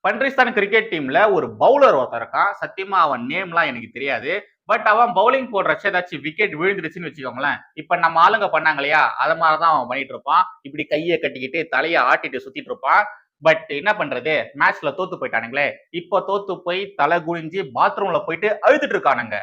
பன்றிஸ்தான் cricket டீம்ல ஒரு bowler ஒருத்தர் இருக்கான். சத்தியமா அவன் நேம்லாம் எனக்கு தெரியாது. பட் அவன் பவுலிங் போடுறச்ச ஏதாச்சும் விக்கெட் விழுந்துருச்சுன்னு வச்சுக்கோங்களேன். இப்ப நம்ம ஆளுங்க பண்ணாங்க இல்லையா? அத மாதிரிதான் அவன் பண்ணிட்டு இருப்பான். இப்படி கையை கட்டிக்கிட்டு தலையை ஆட்டிட்டு சுத்திட்டு இருப்பான். பட் என்ன பண்றது? மேட்ச்ல தோத்து போயிட்டானுங்களே. இப்போ தோத்து போய் தலை குனிஞ்சு பாத்ரூம்ல போயிட்டு அழுதுட்டு இருக்கானுங்க.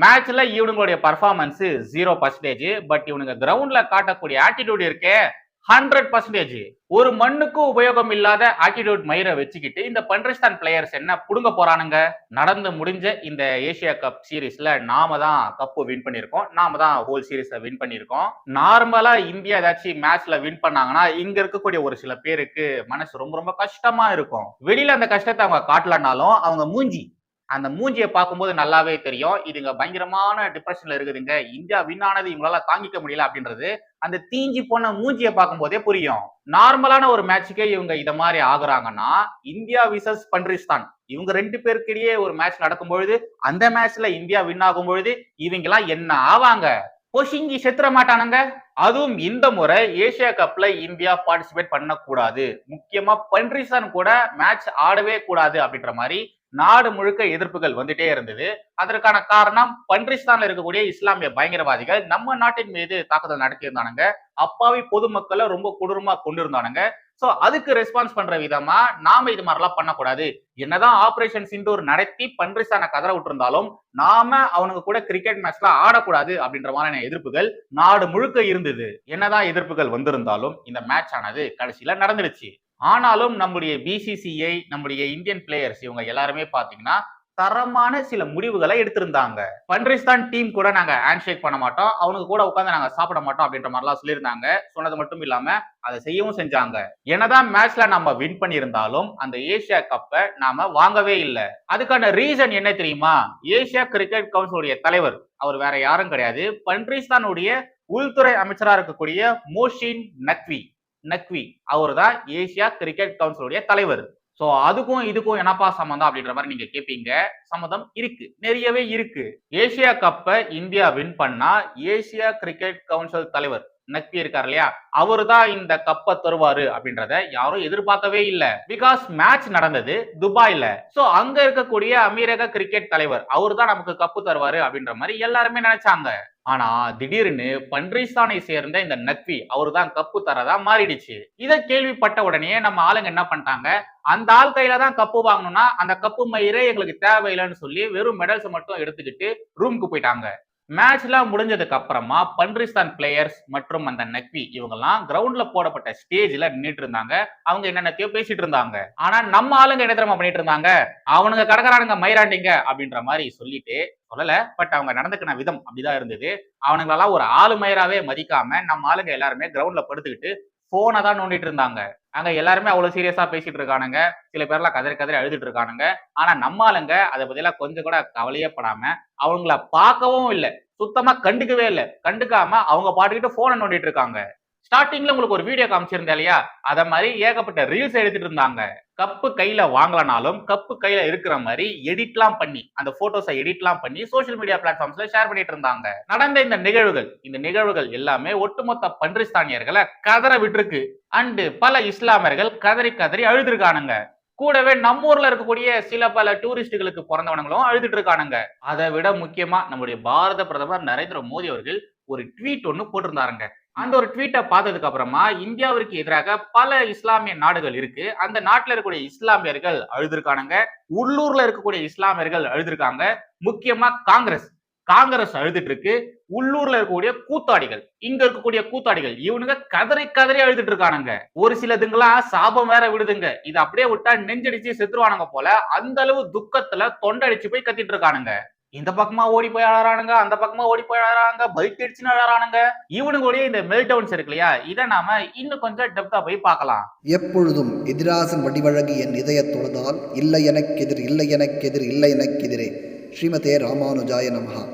மேட்ச்ல இவனுங்களுடைய பர்ஃபார்மன்ஸ் ஜீரோ பர்சன்டேஜ் பட் இவனுங்க கிரவுண்ட்ல காட்டக்கூடிய ஆட்டிடியூட் இருக்கே. ஹண்ட்ரட் பர்சன்டேஜ் ஒரு மண்ணுக்கும் உபயோகம் இல்லாத ஆட்டிடியூட் மயிரை வச்சுக்கிட்டு இந்த பன்றிஸ்தான் பிளேயர்ஸ் என்ன புடுங்க போறானுங்க? நடந்து முடிஞ்ச இந்த ஏசியா கப் சீரீஸ்ல நாம தான் கப்பு வின் பண்ணியிருக்கோம். நாம தான் ஹோல் சீரீஸை வின் பண்ணியிருக்கோம். நார்மலா இந்தியா ஏதாச்சும் மேட்ச்ல வின் பண்ணாங்கன்னா இங்க இருக்கக்கூடிய ஒரு சில பேருக்கு மனசு ரொம்ப ரொம்ப கஷ்டமா இருக்கும். வெளியில அந்த கஷ்டத்தை அவங்க காட்டலனாலும் அவங்க மூஞ்சி அந்த மூஞ்சியை பார்க்கும்போது நல்லாவே தெரியும். இதுங்க பயங்கரமான டிப்ரெஷன்ல இருக்குதுங்க. இந்தியா வின் ஆனது இவங்களால தாங்கிக்க முடியல அப்படின்றது அந்த தீஞ்சி போன மூஞ்சியை பார்க்கும்போதே புரியும். நார்மலான ஒரு மேட்சுக்கே இவங்க இத மாதிரி ஆகுறாங்கன்னா இந்தியா விசஸ் பன்றிஸ்தான். இவங்க ரெண்டு பேருக்கிடையே ஒரு மேட்ச் நடக்கும் பொழுது அந்த மேட்ச்ல இந்தியா வின் ஆகும் பொழுது இவங்கெல்லாம் என்ன ஆவாங்க? பொஷிங்கி செத்துற மாட்டானுங்க. அதுவும் இந்த முறை ஏசியா கப்ல இந்தியா பார்ட்டிசிபேட் பண்ணக்கூடாது. முக்கியமா பன்றிஸ்தான் கூட மேட்ச் ஆடவே கூடாது அப்படின்ற மாதிரி நாடு முழுக்க எதிர்ப்புகள் வந்துட்டே இருந்தது. அதற்கான காரணம் பன்றிஸ்தான்ல இருக்கக்கூடிய இஸ்லாமிய பயங்கரவாதிகள் நம்ம நாட்டின் மீது தாக்குதல் நடத்தியிருந்தானுங்க. அப்பாவி பொதுமக்களை ரொம்ப கொடூரமா கொண்டிருந்தானுங்க. சோ அதுக்கு ரெஸ்பான்ஸ் பண்ற விதமா நாம இது மாதிரிலாம் பண்ணக்கூடாது. என்னதான் ஆபரேஷன் சிந்தூர் நடத்தி பன்றிஸ்தான கதற விட்டுருந்தாலும் நாம அவனுக்கு கூட கிரிக்கெட் மேட்ச்ல ஆடக்கூடாது அப்படின்ற மாதிரியான எதிர்ப்புகள் நாடு முழுக்க இருந்தது. என்னதான் எதிர்ப்புகள் வந்திருந்தாலும் இந்த மேட்ச் ஆனது கடைசியில நடந்துடுச்சு. ஆனாலும் நம்முடைய பிசிசிஐ நம்முடைய இந்தியன் பிளேயர்ஸ் இவங்க எல்லாருமே பார்த்தீங்கன்னா தரமான சில முடிவுகளை எடுத்திருந்தாங்க. பன்றிஸ்தான் டீம் கூட நாங்க ஹேண்ட்ஷேக் பண்ண மாட்டோம். அவனுக்கு கூட உட்காந்து நாங்க சாப்பிட மாட்டோம் அப்படின்ற மாதிரிலாம் சொல்லியிருந்தாங்க. சொன்னது மட்டும் இல்லாம அதை செய்யவும் செஞ்சாங்க. என்னதான் மேட்ச்ல நம்ம வின் பண்ணியிருந்தாலும் அந்த ஏசியா கப்பை நாம வாங்கவே இல்லை. அதுக்கான ரீசன் என்ன தெரியுமா? ஏசியா கிரிக்கெட் கவுன்சிலுடைய தலைவர் அவர் வேற யாரும் கிடையாது. பன்றிஸ்தானுடைய உள்துறை அமைச்சரா இருக்கக்கூடிய மோஷின் நக்வி. நக்வி. அவர் தான் ஏசியா கிரிக்கெட் கவுன்சிலுடைய தலைவர். சோ அதுக்கும் இதுக்கும் என்னப்பா சம்மந்தம் அப்படின்ற மாதிரி நீங்க கேட்பீங்க சம்மந்தம் இருக்கு. நிறையவே இருக்கு. ஏசியா கப்பை இந்தியா வின் பண்ணா ஏசியா கிரிக்கெட் கவுன்சில் தலைவர் நக்வி இருக்கார் இல்லையா? அவர் தான் இந்த கப்பை தருவாரு அப்படின்றத யாரும் எதிர்பார்க்கவே இல்லை. பிகாஸ் மேட்ச் நடந்தது துபாயில. சோ அங்க இருக்கக்கூடிய அமீரக கிரிக்கெட் தலைவர் அவர் தான் நமக்கு கப்பு தருவாரு அப்படின்ற மாதிரி எல்லாருமே நினைச்சாங்க. ஆனா திடீர்னு பன்றிஸ்தானை சேர்ந்த இந்த நக்வி அவரு தான் கப்பு தரதா மாறிடுச்சு. இதை கேள்விப்பட்ட உடனே நம்ம ஆளுங்க என்ன பண்ணிட்டாங்க? அந்த ஆள் கையில தான் கப்பு வாங்கணும்னா அந்த கப்பு மயிரே எங்களுக்கு தேவையில்லைன்னு சொல்லி வெறும் மெடல்ஸ் மட்டும் எடுத்துக்கிட்டு ரூமுக்கு போயிட்டாங்க. மேட்ச்லாம் முடிஞ்சதுக்கு அப்புறமா பன்ரிஸ்தான் பிளேயர்ஸ் மற்றும் அந்த நக்வி இவங்கெல்லாம் கிரவுண்ட்ல போடப்பட்ட ஸ்டேஜ்ல நின்றுட்டு இருந்தாங்க. அவங்க என்னென்னத்தையோ பேசிட்டு இருந்தாங்க. ஆனா நம்ம ஆளுங்க என்ன தெரியுமா பண்ணிட்டு இருந்தாங்க? அவனுங்க கடற்கரானுங்க மயிராண்டிங்க அப்படின்ற மாதிரி சொல்லிட்டு சொல்லல. பட் அவங்க நடந்துக்கின விதம் அப்படிதான் இருந்தது. அவனுங்களெல்லாம் ஒரு ஆளுமயிராவே மதிக்காம நம்ம ஆளுங்க எல்லாருமே கிரவுண்ட்ல படுத்துக்கிட்டு போனை தான் நோண்டிட்டு இருந்தாங்க. அங்க எல்லாருமே அவ்வளவு சீரியஸா பேசிட்டு இருக்கானுங்க. சில பேர்லாம் கதறி கதறி அழுதுட்டு இருக்கானுங்க. ஆனா நம்ம ஆளுங்க அதை பத்தியெல்லாம் கொஞ்சம் கூட கவலையே படாம அவங்கள பார்க்கவும் இல்லை. சுத்தமா கண்டுக்கவே இல்லை. கண்டுக்காம அவங்க பாட்டுக்கிட்டு போனை நோண்டிட்டு இருக்காங்க. ஸ்டார்டிங்ல உங்களுக்கு ஒரு வீடியோ காமிச்சிருந்தேன் இல்லையா? அத மாதிரி ஏகப்பட்ட ரீல்ஸ் எடுத்துட்டு இருந்தாங்க. கப்பு கையில வாங்கலனாலும் கப்பு கையில இருக்கிற மாதிரி எடிட்லாம் பண்ணி அந்த போட்டோஸை எடிட்லாம் பண்ணி சோஷியல் மீடியா பிளாட்ஃபார்ம்ஸ்ல ஷேர் பண்ணிட்டு இருந்தாங்க. நடந்த இந்த நிகழ்வுகள் இந்த நிகழ்வுகள் எல்லாமே ஒட்டுமொத்த பன்றிஸ்தானியர்களை கதற விட்டுருக்கு. அண்டு பல இஸ்லாமியர்கள் கதறி கதறி அழுதுருக்கானுங்க. கூடவே நம்ம ஊர்ல இருக்கக்கூடிய சில பல டூரிஸ்டுகளுக்கு பிறந்தவனங்களும் அழுதுட்டு இருக்கானுங்க அதை விட முக்கியமா நம்முடைய பாரத பிரதமர் நரேந்திர மோடி அவர்கள் ஒரு ட்வீட் ஒன்று போட்டிருந்தாருங்க. அந்த ஒரு ட்வீட்டை பார்த்ததுக்கு அப்புறமா இந்தியாவிற்கு எதிராக பல இஸ்லாமிய நாடுகள் இருக்கு. அந்த நாட்டில் இருக்கக்கூடிய இஸ்லாமியர்கள் அழுதுருக்கானுங்க. உள்ளூர்ல இருக்கக்கூடிய இஸ்லாமியர்கள் அழுதுருக்காங்க. முக்கியமா காங்கிரஸ். காங்கிரஸ் அழுதுட்டு இருக்கு உள்ளூர்ல இருக்கக்கூடிய கூத்தாடிகள். இங்க இருக்கக்கூடிய கூத்தாடிகள். இவனுங்க கதறி கதறி அழுதுட்டு இருக்கானுங்க ஒரு சிலதுங்களாம் சாபம் வேற விடுதுங்க. இது அப்படியே விட்டா நெஞ்சடிச்சு செத்துருவானுங்க போல. அந்த அளவு துக்கத்துல தொண்டடிச்சு போய் கத்திட்டு இருக்கானுங்க இந்த பக்கமா ஓடி போய் அழறானுங்க அந்த பக்கமா ஓடி போய் அழறாங்க பைக் அடிச்சுன்னு அழறானுங்க. இவனுங்களுடைய இந்த மெல்டவுன்ஸ் இருக்கு இல்லையா? இதை நாம இன்னும் கொஞ்சம் டெப்தா போய் பார்க்கலாம். எப்பொழுதும் எதிராசன் வடிவழகு என் இதயத் தொழுதால் இல்லை எனக்கெதிர் இல்லை எனக்கெதிர் இல்லை எனக்கெதிரே ஸ்ரீமதே ராமானுஜாய நமஹா.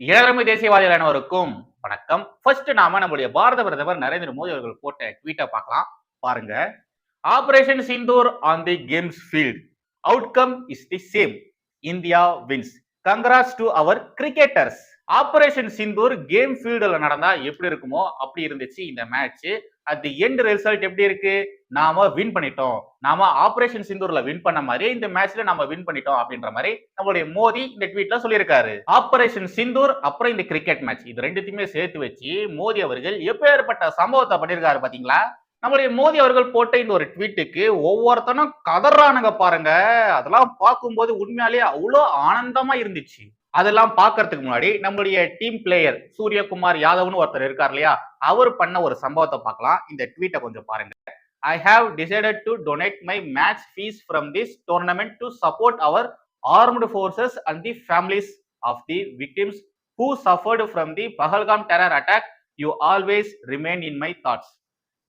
இளமை தேசியவாதிகள் அனைவருக்கும் வணக்கம். ஃபர்ஸ்ட் நாம நம்முடைய பாரத பிரதமர் நரேந்திர மோடி அவர்கள் போட்ட ட்வீட்டை பார்க்கலாம். பாருங்க. Operation Sindoor on the games field outcome is the same India wins congrats to our cricketers operation Sindoor game ஃபீல்டில் நடந்தா எப்படி இருக்குமோ அப்படி இருந்துச்சு இந்த match at the end result எப்படி இருக்கு? நாம வின் பண்ணிட்டோம். நாம ஆபரேஷன் சிந்தூர்ல வின் பண்ண மாதிரி இந்த மேட்ச்ல நம்ம வின் பண்ணிட்டோம் அப்படின்ற மாதிரி நம்மளுடைய மோடி இந்த ட்வீட்ல சொல்லியிருக்காரு. ஆபரேஷன் சிந்தூர் அப்புறம் இந்த கிரிக்கெட் மேட்ச் இது ரெண்டுத்தையுமே சேர்த்து வச்சு மோடி அவர்கள் எப்பேற்பட்ட சம்பவத்தை பண்ணியிருக்காரு பாத்தீங்களா நம்மளுடைய மோடி அவர்கள் போட்ட இந்த ஒரு ட்வீட்டுக்கு ஒவ்வொருத்தனும் கதறானுங்க பாருங்க. அதெல்லாம் பார்க்கும்போது உண்மையாலேயே அவ்வளோ ஆனந்தமா இருந்துச்சு. அதெல்லாம் பார்க்கறதுக்கு முன்னாடி நம்மளுடைய டீம் பிளேயர் சூரியகுமார் யாதவ்னு ஒருத்தர் இருக்கார் இல்லையா? அவர் பண்ண ஒரு சம்பவத்தை பார்க்கலாம். இந்த ட்வீட்டை கொஞ்சம் பாருங்க. I have decided to donate my match fees from this tournament to support our armed forces and the families of the victims who suffered from the Pahalgam terror attack you always remain in my thoughts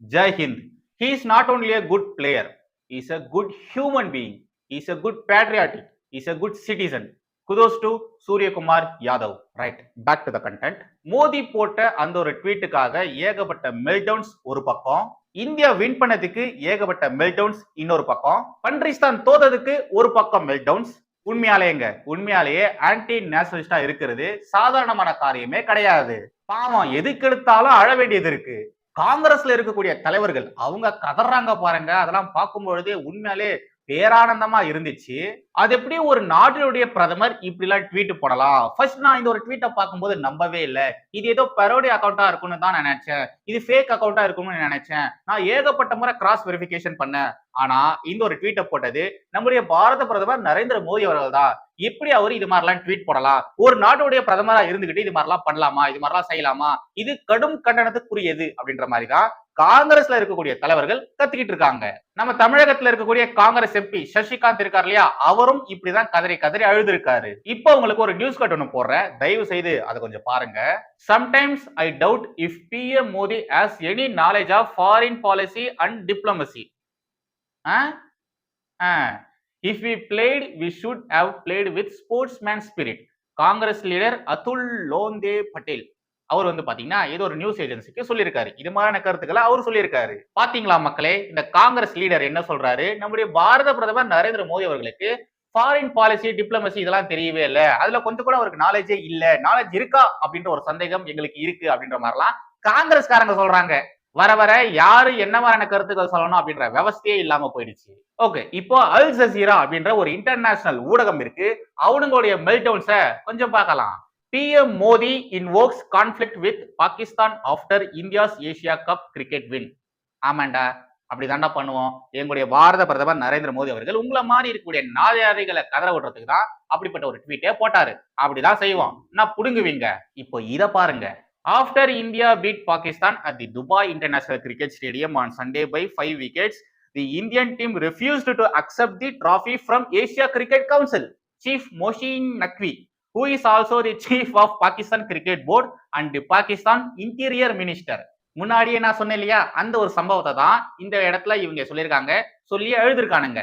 Jai Hind he is not only a good player is a good human being is a good patriotic is a good citizen kudos to Suryakumar Yadav right back to the content Modi போட்ட அந்த ஒரு ட்வீட்டுக்காக ஏகப்பட்ட மெல்டவுன்ஸ் ஒரு பக்கம் India win பண்ணதுக்கு ஏகப்பட்ட மெல்டவுன்ஸ் இன்னொரு பக்கம் பன்றிஸ்தான் தோத்ததுக்கு ஒரு பக்கம் மெல்டவுன்ஸ் உண்மையாலேங்க உண்மையாலேயே ஆன்டி நேஷனலிஸ்டா இருக்கிறது சாதாரணமான காரியமே கிடையாது. பாவம் எதுக்கு எடுத்தாலும் அழ வேண்டியது இருக்கு. காங்கிரஸ்ல இருக்கக்கூடிய தலைவர்கள் அவங்க கதறாங்க பாருங்க. அதெல்லாம் பார்க்கும் பொழுதே உண்மையாலே பேரானந்தமா இருந்துச்சு. அது எப்படி ஒரு நாட்டினுடைய பிரதமர் இப்படி எல்லாம் ட்வீட் போடலாம்? ஃபர்ஸ்ட் நான் இந்த ஒரு ட்வீட்டை பார்க்கும்போது நம்பவே இல்லை. இது ஏதோ பரோடி அக்கௌண்டா இருக்கும்னு தான் நினைச்சேன். இது ஃபேக் அக்கௌண்டா இருக்கும்னு நினைச்சேன். நான் ஏகப்பட்ட முறை கிராஸ் வெரிஃபிகேஷன் பண்ணேன். ஆனா இந்த ஒரு ட்வீட்டை போட்டது நம்முடைய பாரத பிரதமர் நரேந்திர மோடி அவர்கள் தான். எப்படி அவர் இது மாதிரிலாம் ட்வீட் போடலாம். ஒரு நாட்டுடைய பிரதமரா இருந்துகிட்டு இது மாதிரிலாம் பண்ணலாமா? இது மாதிரிலாம் செய்யலாமா? இது கடும் கண்டனத்துக்குரியது அப்படின்ற மாதிரி தான் காங்கிரஸ்ல இருக்கக்கூடிய தலைவர்கள் கத்திக்கிட்டு இருக்காங்க. நம்ம தமிழகத்துல இருக்கக்கூடிய காங்கிரஸ் எம்பி சசிகாந்த் இருக்கார் இல்லையா? அவரும் இப்படிதான் கதறி கதறி அழுதுருக்காரு. இப்போ உங்களுக்கு ஒரு நியூஸ் கட் ஒன்று போடுறேன். தயவு செய்து அதை கொஞ்சம் பாருங்க. Sometimes I doubt if PM Modi has any knowledge of foreign policy and diplomacy if we played we should have played with sportsman spirit Congress leader Atul Londhe Patil. அவர் வந்து பாத்தீங்கன்னா ஏதோ ஒரு நியூஸ் ஏஜென்சிக்கு சொல்லியிருக்காரு. இது மாதிரியான கருத்துக்களை அவர் சொல்லியிருக்காரு. பாத்தீங்களா மக்களே? இந்த காங்கிரஸ் லீடர் என்ன சொல்றாரு? நம்முடைய பாரத பிரதமர் நரேந்திர மோடி அவர்களுக்கு ஃபாரின் பாலிசி டிப்ளமசி இதெல்லாம் தெரியவே இல்லை. அதுல கொஞ்சம் கூட அவருக்கு நாலேஜே இல்ல. நாலேஜ் இருக்கா? அப்படின்ற ஒரு சந்தேகம் எங்களுக்கு இருக்கு அப்படின்ற மாதிரிலாம் காங்கிரஸ்காரங்க சொல்றாங்க. வர வர யாரு என்ன மாதிரியான கருத்துக்கள் சொல்லணும் அப்படின்ற விவஸ்தையே இல்லாம போயிடுச்சு. ஓகே இப்போ அல் ஜசீரா அப்படின்ற ஒரு இன்டர்நேஷனல் ஊடகம் இருக்கு. அவனுங்களுடைய மெல்டவுன்ஸை கொஞ்சம் பார்க்கலாம். PM Modi invokes conflict with Pakistan after India's Asia cup cricket win ஆமாண்டா. அப்படிதான்டா பண்ணுவோம். எங்களுடைய பாரத பிரதமர் நரேந்திர மோடி அவர்கள் உங்களை மாதிரி இருக்கக்கூடிய நாதியாரிகளை கதற விடுறதுக்கு தான் அப்படிப்பட்ட ஒரு ட்வீட்டே போட்டாரு. அப்படிதான் செய்வோம். நான் புடுங்குவீங்க? இப்போ இதை பாருங்க. After India beat Pakistan at the Dubai international cricket stadium on Sunday by five wickets the Indian team refused to accept the trophy from Asia cricket council chief Mohsin Naqvi who is also the chief of Pakistan Cricket Board and the Pakistan Interior Minister. முன்னாடியே நான் சொன்னேன் இல்லையா அந்த ஒரு சம்பவத்தை தான் இந்த இடத்துல இவங்க சொல்லியிருக்காங்க சொல்லி எழுதிருக்கானுங்க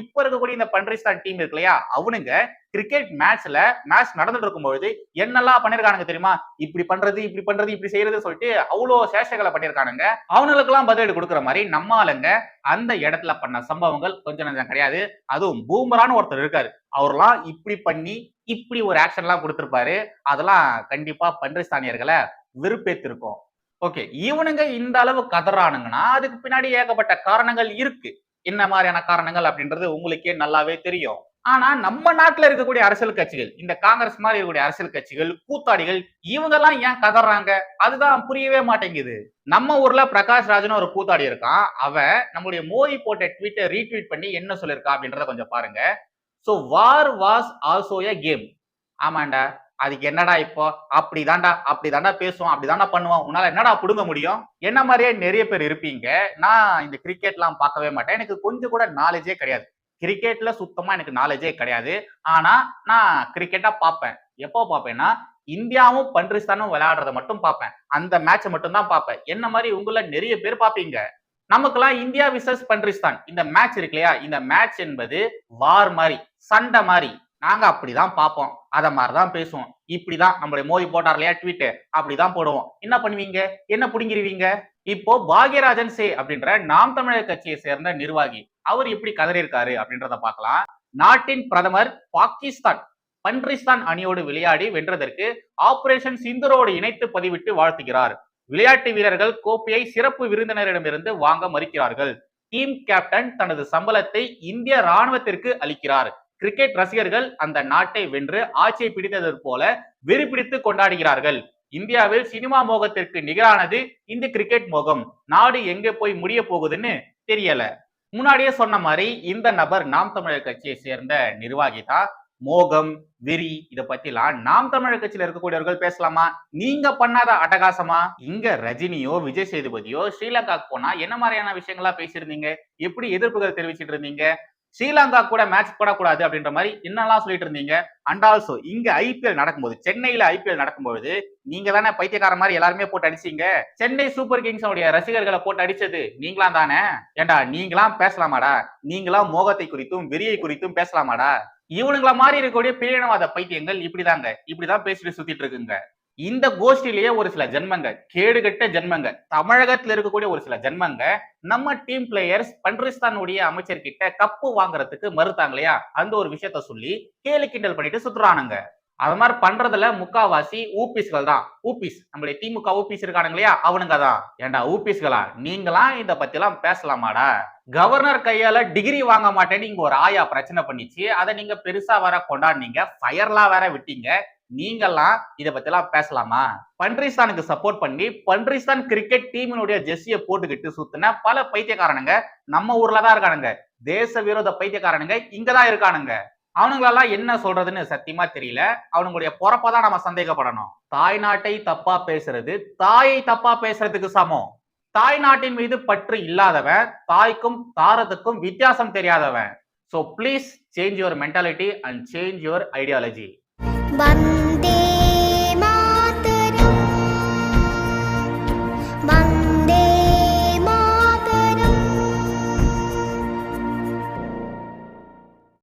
இப்ப இருக்கக்கூடிய இந்த பன்றிஸ்தான் டீம் இருக்கு இல்லையா? அவனுங்க கிரிக்கெட் மேட்ச்ல மேட்ச் நடந்துட்டு இருக்கும்பொழுது என்னெல்லாம் பண்ணிருக்கானுங்க தெரியுமா? இப்படி பண்றது இப்படி பண்றது இப்படி செய்யறது சொல்லிட்டு அவ்வளோ சேஷங்களை பண்ணிருக்கானுங்க. அவனுங்களுக்கெல்லாம் பதிலடி கொடுக்குற மாதிரி நம்ம ஆளுங்க அந்த இடத்துல பண்ண சம்பவங்கள் கொஞ்சம் நஞ்சம் கிடையாது. அதுவும் பூமரான்னு ஒருத்தர் இருக்காரு. அவர்லாம் இப்படி பண்ணி இப்படி ஒரு ஆக்ஷன்லாம் கொடுத்துருப்பாரு. அதெல்லாம் கண்டிப்பா பன்றிஸ்தானியர்களை வெறுப்பேத்திருக்கும். ஓகே இவனுங்க இந்த அளவு கதறானுங்கன்னா அதுக்கு பின்னாடி ஏகப்பட்ட காரணங்கள் இருக்கு. என்ன மாதிரியான காரணங்கள் அப்படின்றது உங்களுக்கே நல்லாவே தெரியும். ஆனா நம்ம நாட்டுல இருக்கக்கூடிய அரசியல் கட்சிகள் இந்த காங்கிரஸ் மாதிரி இருக்கக்கூடிய அரசியல் கட்சிகள் கூத்தாடிகள் இவங்க எல்லாம் ஏன் கதறாங்க? அதுதான் புரியவே மாட்டேங்குது. நம்ம ஊர்ல பிரகாஷ் ராஜ்னு ஒரு கூத்தாடி இருக்கான். அவன் நம்மளுடைய மோடி போட்ட ட்வீட்டை ரீட்வீட் பண்ணி என்ன சொல்லியிருக்கா அப்படின்றத கொஞ்சம் பாருங்க. So war was also a game ஆமாண்டா. அதுக்கு என்னடா இப்போ? அப்படிதான்டா அப்படிதான்டா பேசுவோம் அப்படிதான்டா பண்ணுவோம். உன்னால என்னடா புடுங்க முடியும்? என்ன மாதிரியே நிறைய பேர் இருப்பீங்க. நான் இந்த கிரிக்கெட்லாம் பார்க்கவே மாட்டேன். எனக்கு கொஞ்சம் கூட நாலேஜே கிடையாது. கிரிக்கெட்ல சுத்தமா எனக்கு நாலேஜே கிடையாது. ஆனா நான் கிரிக்கெட்டா பார்ப்பேன். எப்போ பார்ப்பேன்னா இந்தியாவும் பன்றிஸ்தானும் விளையாடுறத மட்டும் பார்ப்பேன். அந்த மேட்சை மட்டும் தான் பார்ப்பேன். என்ன மாதிரி உங்களை நிறைய பேர் பார்ப்பீங்க? நமக்கெல்லாம் இந்தியா விசஸ் பன்றிஸ்தான். இந்த மேட்ச் இருக்கு இல்லையா? இந்த மேட்ச் என்பது வார் மாதிரி சண்டை மாதிரி. நாங்க அப்படிதான் பார்ப்போம். அதை மாதிரிதான் பேசுவோம். இப்படிதான் நம்மளுடைய மோதி போட்டார் இல்லையா ட்வீட் அப்படிதான் போடுவோம். என்ன பண்ணுவீங்க? என்ன புடுங்கிருவீங்க? இப்போ பாக்யராஜன் சே அப்படின்ற நாம் தமிழர் கட்சியை சேர்ந்த நிர்வாகி அவர் எப்படி கதறியிருக்காரு அப்படின்றத பார்க்கலாம். நாட்டின் பிரதமர் பாகிஸ்தான் பன்றிஸ்தான் அணியோடு விளையாடி வென்றதற்கு ஆபரேஷன் சிந்தரோடு இணைத்து பதிவிட்டு வாழ்த்துகிறார். விளையாட்டு வீரர்கள் கோப்பையை சிறப்பு விருந்தினரிடமிருந்து வாங்க மறுக்கிறார்கள். டீம் கேப்டன் தனது சம்பளத்தை இந்திய ராணுவத்திற்கு அளிக்கிறார். கிரிக்கெட் ரசிகர்கள் அந்த நாட்டை வென்று ஆட்சியை பிடித்தது போல வெறி பிடித்து கொண்டாடுகிறார்கள். இந்தியாவில் சினிமா மோகத்திற்கு நிகரானது இந்த கிரிக்கெட் மோகம். நாடு எங்கே போய் முடிய போகுதுன்னு தெரியல. முன்னாடியே சொன்ன மாதிரி இந்த நபர் நாம் தமிழர் கட்சியை சேர்ந்த நிர்வாகி தான். மோகம் வெறி இதை பத்திலாம் நாம் தமிழர் கட்சியில இருக்கக்கூடியவர்கள் பேசலாமா? நீங்க பண்ணாத அட்டகாசமா? இங்க ரஜினியோ விஜய் சேதுபதியோ ஸ்ரீலங்காக்கு போனா என்ன மாதிரியான விஷயங்களா பேசியிருந்தீங்க? எப்படி எதிர்ப்புகள் தெரிவிச்சிட்டு இருந்தீங்க? ஸ்ரீலங்கா கூட மேட்ச் போடக்கூடாது அப்படின்ற மாதிரி என்னெல்லாம் சொல்லிட்டு இருந்தீங்க? அண்ட் ஆல்சோ இங்க ஐபிஎல் நடக்கும்போது சென்னையில ஐபிஎல் நடக்கும்போது நீங்க தானே பைத்தியக்கார மாதிரி எல்லாருமே போட்டு அடிச்சீங்க? சென்னை சூப்பர் கிங்ஸனுடைய ரசிகர்களை போட்டு அடிச்சது நீங்களாம் தானே? ஏண்டா நீங்களாம் பேசலாமாடா? நீங்களாம் மோகத்தை குறித்தும் வெறியை குறித்தும் பேசலாமாடா? இவனுங்கள மாதிரி இருக்கக்கூடிய பிரியனவாத பைத்தியங்கள் இப்படிதாங்க. இப்படிதான் பேசிட்டு சுத்திட்டு இருக்குங்க. இந்த கோஷ்டிலேயே ஒரு சில ஜென்மங்க கேடுகட்ட ஜென்மங்க தமிழகத்துல இருக்கக்கூடிய ஒரு சில ஜென்மங்க நம்ம டீம் பிளேயர்ஸ் பன்றிஸ்தானுடைய அமைச்சர் கிட்ட கப்பு வாங்குறதுக்கு மறுத்தாங்க இல்லையா? அந்த ஒரு விஷயத்த சொல்லி கேலி கிண்டல் பண்ணிட்டு சுத்துறானுங்க. அது மாதிரி பண்றதுல முக்காவாசி ஊபிஸ்கள் தான். ஊபிஸ் நம்மளுடைய திமுக ஊபிஸ் இருக்கானுங்க இல்லையா? அவனுங்க தான். ஏண்டா ஊபிஸ்களா? நீங்களாம் இத பத்தி எல்லாம் பேசலாமாடா? கவர்னர் கையால டிகிரி வாங்க மாட்டேன்னு இங்க ஒரு ஆயா பிரச்சனை பண்ணிச்சு. அதை நீங்க பெருசா வேற கொண்டாடினீங்க. ஃபயர்லாம் வேற விட்டீங்க. நீங்கெல்லாம் இதை பத்திலாம் பேசலாமா? பன்றிஸ்தானுக்கு சப்போர்ட் பண்ணி பன்றிஸ்தான் கிரிக்கெட் டீமினுடைய ஜெர்சியை போட்டுக்கிட்டு சுத்தின பல பைத்தியக்காரனுங்க நம்ம ஊர்ல தான் இருக்கானுங்க. தேச விரோத பைத்தியக்காரனுங்க இங்கதான் இருக்கானுங்க. அவனுங்களெல்லாம் என்ன சொல்றதுன்னு சத்தியமா தெரியல. அவனுங்களுடைய பொறப்பதான் நம்ம சந்தேகப்படணும். தாய் நாட்டை தப்பா பேசுறது தாயை தப்பா பேசுறதுக்கு சமம். தாய் நாட்டின் மீது பற்று இல்லாதவன் தாய்க்கும் தாரத்துக்கும் வித்தியாசம் தெரியாதவன். So please change your mentality and change your ideology bánh